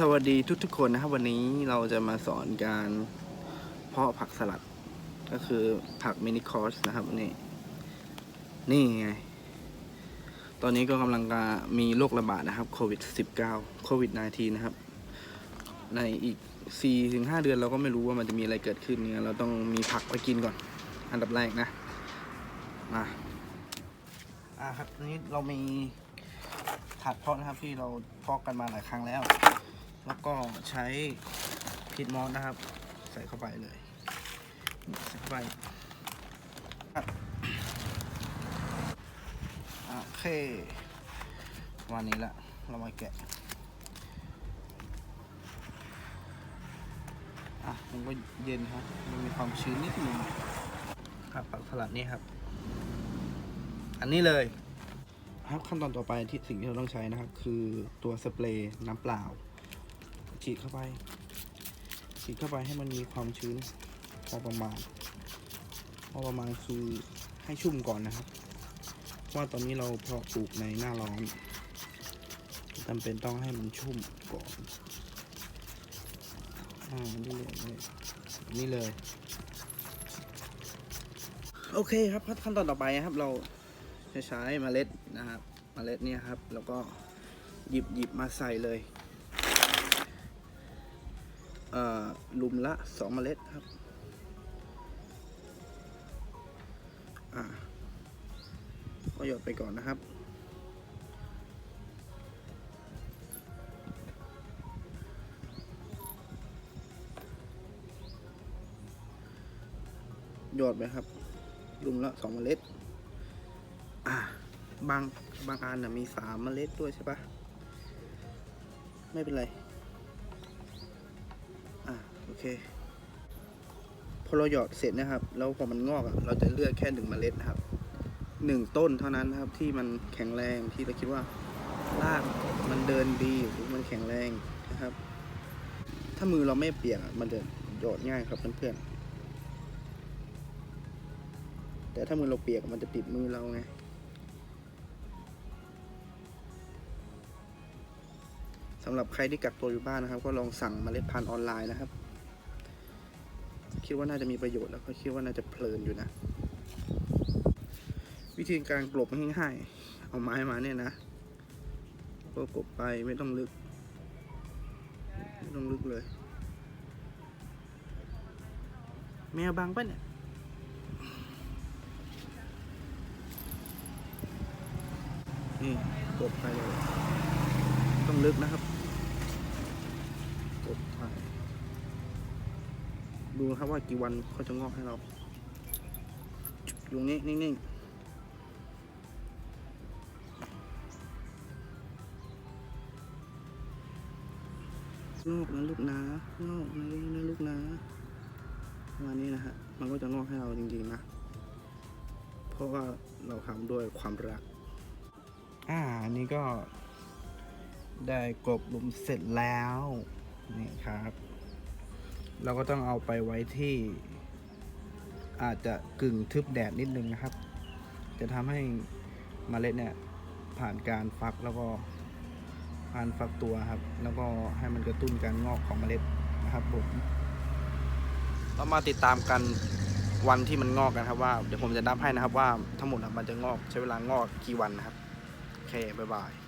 สวัสดีทุกๆคนนะครับ วันนี้เราจะมาสอนการเพาะผักสลัด ก็คือผักมินิคอร์สนะครับนี่นี่ไง ตอนนี้ก็กำลังมีโรคระบาดนะครับโควิด -19 โควิด -19 นะครับ ในอีก 4-5 เดือนเราก็ไม่รู้ว่ามันจะมีอะไรเกิดขึ้นเนี่ยเราต้องมีผักไปกินก่อน อันดับแรกนะมาอ่าครับนี้เรามีถาดเพาะนะครับที่เราเพาะกันมาหลายครั้งแล้ว แล้วก็ใช้พิดมอสนะครับ ใส่เข้าไปเลย ใส่เข้าไปโอเควันนี้ละ เรามาแกะอะมันก็เย็นครับ มันมีความชื้นนิดนึงครับผักสลัดนี่ครับ อันนี้เลยครับขั้นตอนต่อไปที่สิ่งที่เราต้องใช้นะครับ คือตัวสเปรย์น้ำเปล่า ฉีดเข้าไป ฉีดเข้าไปให้มันมีความชื้นพอประมาณ พอประมาณคือให้ชุ่มก่อนนะครับ ว่าตอนนี้เราเพาะปลูกในหน้าร้อนจำเป็นต้องให้มันชุ่มก่อนอ่านี่เลยนี่เลย โอเคครับขั้นตอนต่อไปนะครับ เราจะใช้เมล็ดนะครับ เมล็ดเนี่ยครับ แล้วก็หยิบหยิบมาใส่เลย ลุมละสองเมล็ดครับอ่าก็หยดไปก่อนนะครับ หยดไปครับลุมละสองเมล็ด อ่าบางบางอันนะมีสามเมล็ดด้วยใช่ปะไม่เป็นไร เคพอเราหยอดเสร็จนะครับ แล้วพอมันงอกเราจะเลือกแค่หนึ่งเมล็ดนะครับหนึ่งต้นเท่านั้นนะครับที่มันแข็งแรงที่เราคิดว่ารากมันเดินดีหรือมันแข็งแรงนะครับ ถ้ามือเราไม่เปียกมันจะหยอดง่ายครับเพื่อนๆแต่ถ้ามือเราเปียกมันจะติดมือเราไงสำหรับใครที่กักตัวอยู่บ้านนะครับ ก็ลองสั่งเมล็ดพันธุ์ออนไลน์นะครับ คิดว่าน่าจะมีประโยชน์แล้วก็คิดว่าน่าจะเพลินอยู่นะ วิธีการกลบง่ายๆเอาไม้มาเนี่ยนะก็กลบไปไม่ต้องลึก ไม่ต้องลึกเลย แมวบังปะเนี่ยนี่กลบไปเลย ต้องลึกนะครับ กดไป ดูครับว่ากี่วันเขาจะงอกให้เรา อยู่นี้นิ่งๆ งอกนะลูกนะ งอกนะลูกนะลูกนะประมาณนี้นะฮะ มันก็จะงอกให้เราจริงๆนะ เพราะว่าเราทำด้วยความรัก อ่า อันนี้ก็ได้กลบหลุมเสร็จแล้ว นี่ครับ เราก็ต้องเอาไปไว้ที่อาจจะกึ่งทึบแดดนิดนึงนะครับ จะทำให้เมล็ดเนี่ยผ่านการฟักแล้วก็ผ่านฟักตัวครับ แล้วก็ให้มันกระตุ้นการงอกของเมล็ดนะครับผมเรามาติดตามกันวันที่มันงอกกันครับว่าเดี๋ยวผมจะนับให้นะครับว่าทั้งหมดมันจะงอกใช้เวลางอกกี่วันนะครับโอเคบ๊ายบาย